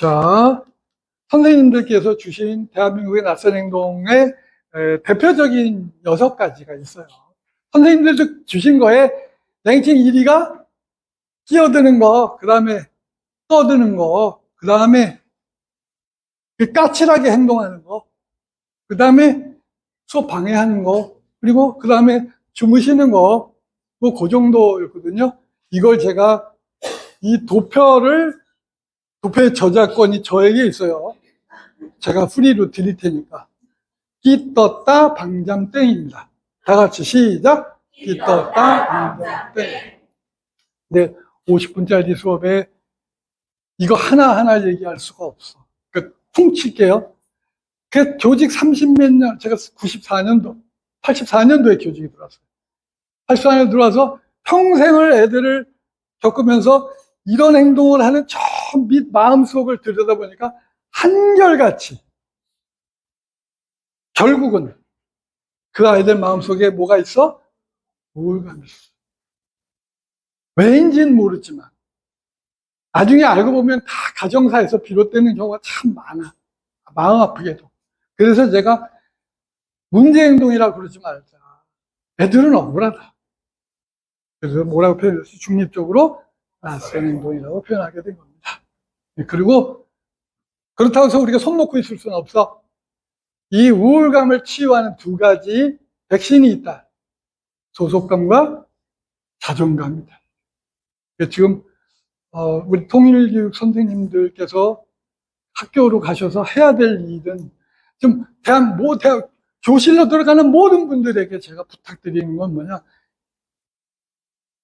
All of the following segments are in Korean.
자, 선생님들께서 주신 대한민국의 낯선 행동의 에, 대표적인 여섯 가지가 있어요. 선생님들도 주신 거에 냉칭 1위가 끼어드는 거, 그 다음에 떠드는 거, 그 다음에 까칠하게 행동하는 거, 그 다음에 수업 방해하는 거, 그리고 그 다음에 주무시는 거, 뭐 그 정도였거든요. 이걸 제가 이 도표를 도표의 저작권이 저에게 있어요. 제가 프리로 드릴 테니까. 끼 떴다 방잠 땡입니다. 다 같이 시작. 끼 떴다 방잠 땡. 네, 50분짜리 수업에 이거 하나하나 얘기할 수가 없어. 그 퉁칠게요. 그 교직 30몇 년, 제가 94년도, 84년도에 교직이 들어왔어요. 84년에 들어와서 평생을 애들을 겪으면서 이런 행동을 하는 저 밑 마음속을 들여다보니까 한결같이 결국은 그 아이들 마음속에 뭐가 있어? 우울감이 있어. 왜인지는 모르지만 나중에 알고 보면 다 가정사에서 비롯되는 경우가 참 많아. 마음 아프게도. 그래서 제가 문제 행동이라고 그러지 말자. 애들은 억울하다. 그래서 뭐라고 표현했어요? 중립적으로 낯선 행동이라고 표현하게 된 겁니다. 네, 그리고 그렇다고 해서 우리가 손 놓고 있을 수는 없어. 이 우울감을 치유하는 두 가지 백신이 있다. 소속감과 자존감이다. 지금 어, 우리 통일교육 선생님들께서 학교로 가셔서 해야 될 일은 좀 대한 모 대학 교실로 들어가는 모든 분들에게 제가 부탁드리는 건 뭐냐?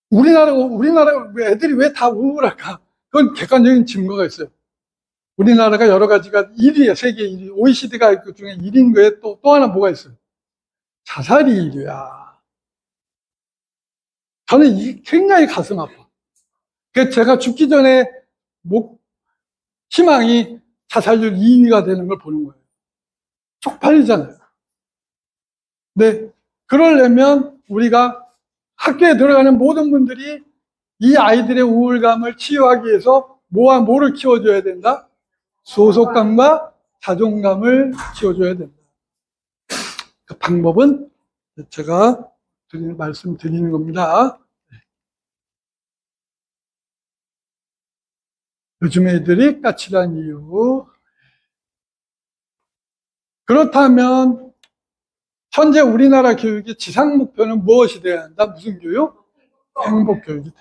우리나라 우리나라 왜 애들이 왜 다 우울할까? 그건 객관적인 증거가 있어요. 우리나라가 여러 가지가 1위에 세계 1위, OECD가 그 중에 1위인 거에 또, 또 하나 뭐가 있어요? 자살이 1위야. 저는 이 굉장히 가슴 아파. 그 제가 죽기 전에 목, 희망이 자살률 2위가 되는 걸 보는 거예요. 쪽팔리잖아요. 네. 그러려면 우리가 학교에 들어가는 모든 분들이 이 아이들의 우울감을 치유하기 위해서 뭐와 뭐를 키워줘야 된다? 소속감과 자존감을 키워줘야 된다. 그 방법은 제가 드리는, 말씀 드리는 겁니다. 요즘 애들이 까칠한 이유. 그렇다면, 현재 우리나라 교육의 지상 목표는 무엇이 돼야 한다? 무슨 교육? 행복 교육이 다.